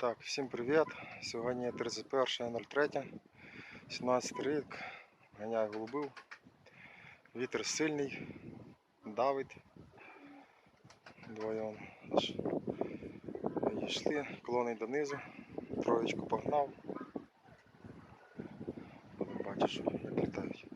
Так, всім привіт. Сьогодні 31.03, 17 рік. Ганяю голубив. Вітер сильний, давить. Двоє аж йшли, клони донизу, троєчку погнав. Бачиш, як літають.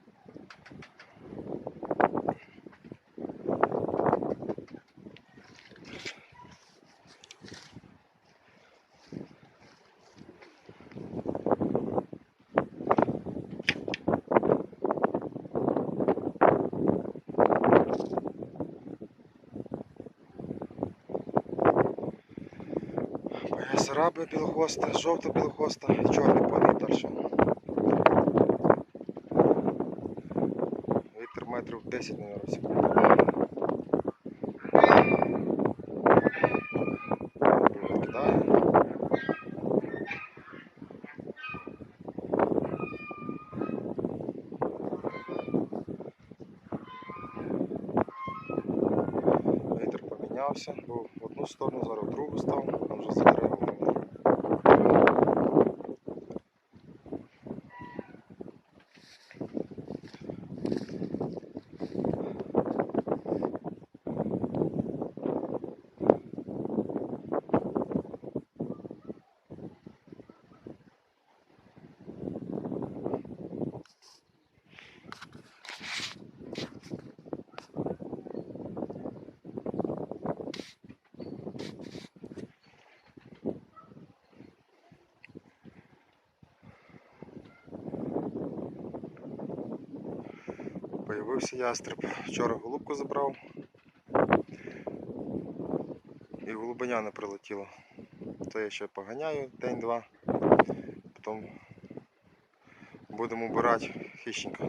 Сараби білохоста, жовта білохоста чорний поний далі. Вітер метрів 10, мабуть, в Вітер помінявся, був в одну сторону, зараз в другу став, там вже за Появився ястреб. Вчора голубку забрав. І голубеня не прилетіло. То я ще поганяю день-два. Потім будемо обирати хищника.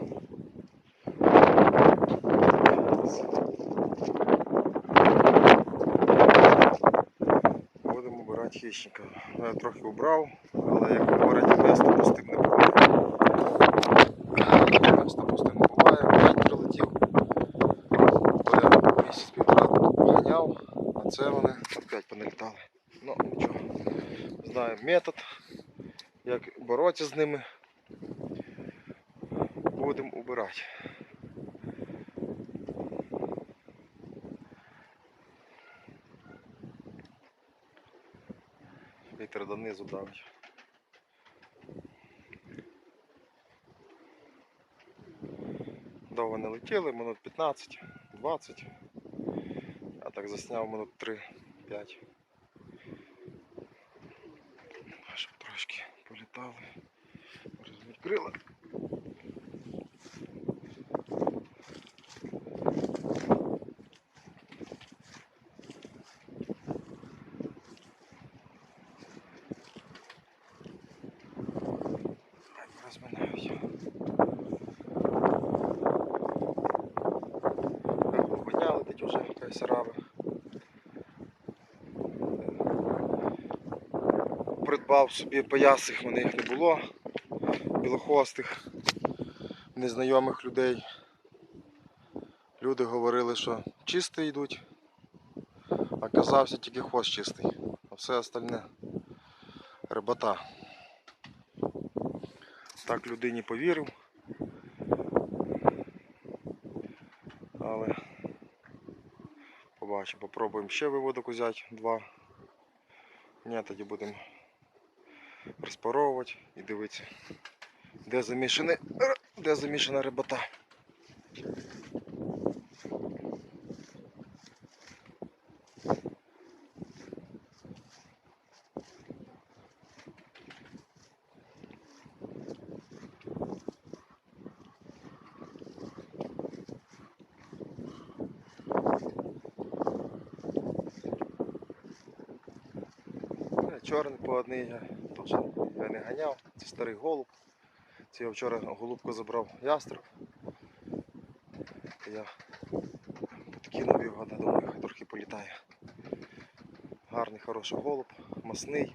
Будемо обирати хищника. Ну, Я трохи убрав, але як говорять, місто пустим не буває. Місто пустим не буває, п'ять прилетів. Я місяць півтора поганяв, а це вони опять поналітали. Ну нічого. Знаю метод, як боротися з ними. Будемо убирати. Вітер донизу давить. Довго не летіли, минут 15, 20. А так засняв минут 3-5. Щоб трошки політали. Розміть Голубеня летить уже кайсарави. Придбав собі поясих, в мене їх не було. Білохвостих, незнайомих людей. Люди говорили, що чисті йдуть, а казався тільки хвост чистий, а все остальне рибата. Так людині повірив. Але побачимо, попробуємо ще виводок взяти два. Ні, тоді будемо розпаровувати і дивитися, де замішані, де замішана рибата. Чорний по одній я я не ганяв, це старий голуб. Це я вчора голубку забрав ястреб. Я підкинув його, думаю, трохи політає. Гарний, хороший голуб, масний.